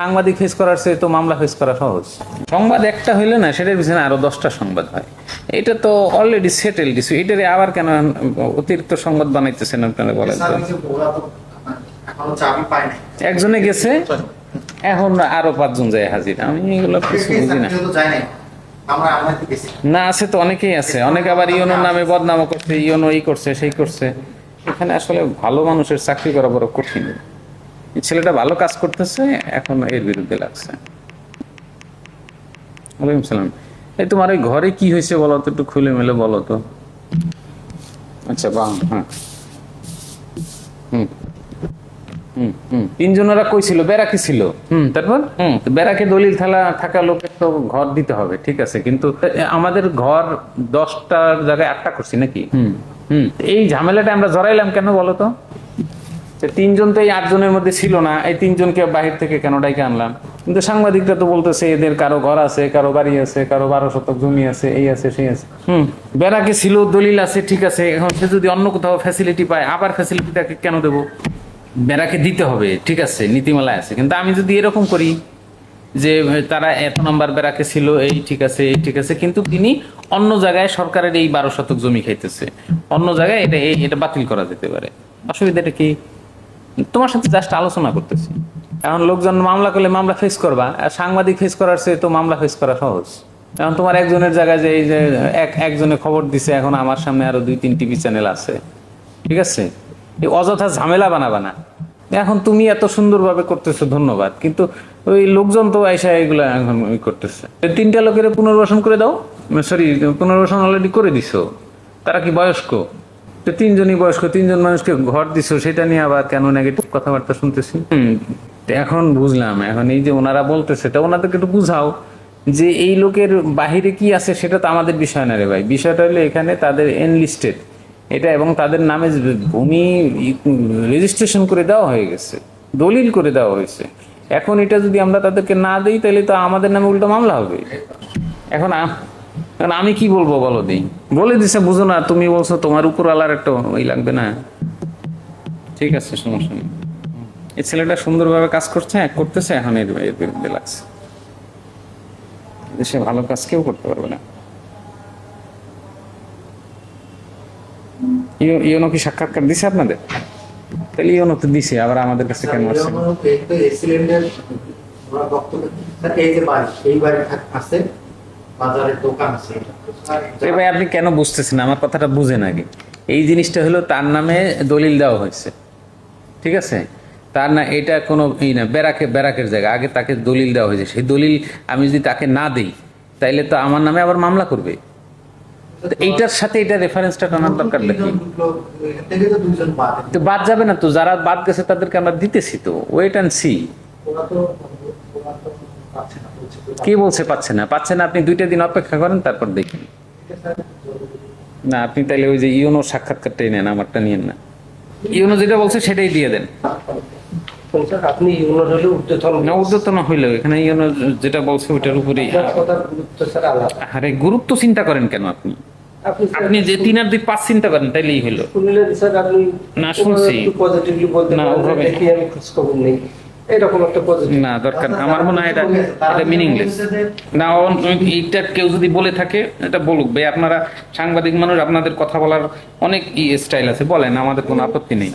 সাংবাদিক ফেস করার চেয়ে তো মামলা ফেস করা সহজ। সংবাদ একটা হইলে না, সেটার পিছনে আরও দশটা সংবাদ হয়। এটা তো অলরেডি সেটেল ইস্যু এটারে আবার কেন অতিরিক্ত সংবাদ বানাইতেছেন আপনারা বলেন একজনে গেছে, এখন আরও পাঁচজন যায় হাজির। আমি এগুলো কিছু বুঝি না। না, আছে তো, অনেকেই আছে। অনেকে আবার ইয়নোর নামে বদনাম করছে ইয়নো এই করছে, সেই করছে। এখানে আসলে ভালো মানুষের চাকরি করা বড় কঠিন। ছেলেটা ভালো কাজ করতেছে এখন এর বিরুদ্ধে লাগছে। ওয়ালাইকুম সালাম। এই তোমার ওই ঘরে কি হয়েছে বলো তো একটু খুলে মেলে বলো তো। আচ্ছা বাহ হ্যাঁ। হুম হুম হুম। তিনজন কই ছিল? ছিল। হুম তারপর? হুম তো বেড়াকে দলিল থালা থাকা লোকের তো ঘর দিতে হবে ঠিক আছে। কিন্তু আমাদের ঘর দশটার জায়গায় আটটা করছি নাকি? হুম হুম। এই ঝামেলাটা আমরা জড়াইলাম কেন বলো তো? তিনজন তো এই আটজনের মধ্যে ছিল না, এই তিনজনকে বাহির থেকে কেন ডাইকে আনলাম? কিন্তু সাংবাদিকরা তো বলতেছে, এদের কারও ঘর আছে, কারও বাড়ি আছে, কারও বারো শতক জমি আছে, এই আছে, সেই আছে। হুম, বেড়াকে ছিল, দলিল আছে, ঠিক আছে, এখন সে যদি অন্য কোথাও ফ্যাসিলিটি পায়, আবার ফ্যাসিলিটি তাকে কেন দেবো? বেড়াকে দিতে হবে, ঠিক আছে, নীতিমালায় আছে। কিন্তু আমি যদি এরকম করি যে, তারা এত নম্বর বেড়াকে ছিল, এই ঠিক আছে, এই ঠিক আছে, কিন্তু তিনি অন্য জায়গায় সরকারের এই বারো শতক জমি খাইতেছে। অন্য জায়গায় এটা এটা বাতিল করা যেতে পারে। অসুবিধাটা কি? তোমার সাথে জাস্ট আলোচনা করতেছি। এখন লোকজন মামলা করলে মামলা ফেস করবা, আর সাংবাদিক ফেস করার চেয়ে তো মামলা ফেস করা সহজ। এখন তোমার একজনের জায়গায় যে এই যে এক একজনে খবর দিছে, এখন আমার সামনে আরও দুই, তিন টিভি চ্যানেল আছে। ঠিক আছে? এই অযথা ঝামেলা বানাবা না। এখন তুমি এত সুন্দরভাবে করতেছো, ধন্যবাদ। কিন্তু ওই লোকজন তো আইসা এগুলা এখন করতেছে। তিনটা লোকের পুনর্বাসন করে দাও। সরি, পুনর্বাসন অলরেডি করে দিছো। তারা কি বয়স্ক? তো তিনজনই বয়স্ক তিনজন মানুষকে ঘর দিছো সেটা নিয়ে আবার কেন নেগেটিভ কথাবার্তা শুনতেছি? এখন বুঝলাম এখন এই যে ওনারা বলতেছে তা ওনাদেরকে একটু বুঝাও যে এই লোকের বাহিরে কি আছে সেটা তো আমাদের বিষয় না রে ভাই। বিষয়টা হলো এখানে তাদের এনলিস্টেড এটা এবং তাদের নামে ভূমি রেজিস্ট্রেশন করে দেওয়া হয়ে গেছে দলিল করে দেওয়া হয়েছে। এখন এটা যদি আমরা তাদেরকে না দিই তাহলে তো আমাদের নামে উল্টো মামলা হবে। এখন এখন আমি কি বলব বলো দিই বলে দিছে, বুঝো না, তুমি বলছো তোমার উপর আলার একটা ওই লাগবে না। ঠিক আছে সমস্যা নেই এই ছেলেটা সুন্দরভাবে কাজ করছে, করতেছে, এখন এর বিরুদ্ধে লাগছে। দেশে ভালো কাজ কেউ করতে পারবে না। কি সাক্ষাৎকার দিছে আপনাদের? তাহলে ইওনো তো দিছে, আবার আমাদের কাছে কেন আসছে? এই যে বাড়ি এই বাড়ি আছে বাজারের দোকান আছে। ভাই আপনি কেন বুঝতেছেন? আমার কথাটা বুঝেন আগে। এই জিনিসটা হলো তার নামে দলিল দেওয়া হয়েছে। ঠিক আছে? তার না এটা কোনো ই না ব্যারাকে ব্যারাকের জায়গা। আগে তাকে দলিল দেওয়া হয়েছে। সেই দলিল আমি যদি তাকে না দিই তাইলে তো আমার নামে আবার মামলা করবে। তো এইটার সাথে এটা রেফারেন্সটা টানার দরকার নাকি তো বাদ। যাবে না তো যারা বাদ গেছে তাদেরকে আমরা দিতেছি তো। ওয়েট অ্যান্ড সি কে বলছে পাচ্ছে না? পাচ্ছে না আপনি দুইটা দিন অপেক্ষা করেন তারপর দেখেন। না আপনি তাইলে ওই যে ইউনো সাক্ষাৎকারটাই নেন আমারটা নিয়েন না। ইউনো যেটা বলছে সেটাই দিয়ে দেন। আপনি ঊর্ধ্বতন না এখানে ইউনো যেটা বলছে ওইটার উপরেই। আপনার কথার গুরুত্ব স্যার আলাদা। আরে গুরুত্ব চিন্তা করেন কেন আপনি? আপনি স্যার আপনি যে তিন আর দুই পাঁচ চিন্তা করেন তাইলেই হইল। শুনলেন স্যার আপনি না, শুনছি। একটু পজিটিভলি বলতে না, ওভাবে- না, দরকার আমার মনে হয় এটা কেউ যদি বলে থাকে, এটা বলুক। ভাই, আপনারা সাংবাদিক মানুষ, আপনাদের কথা বলার অনেক স্টাইল আছে। বলেন, আমাদের কোনো আপত্তি নেই।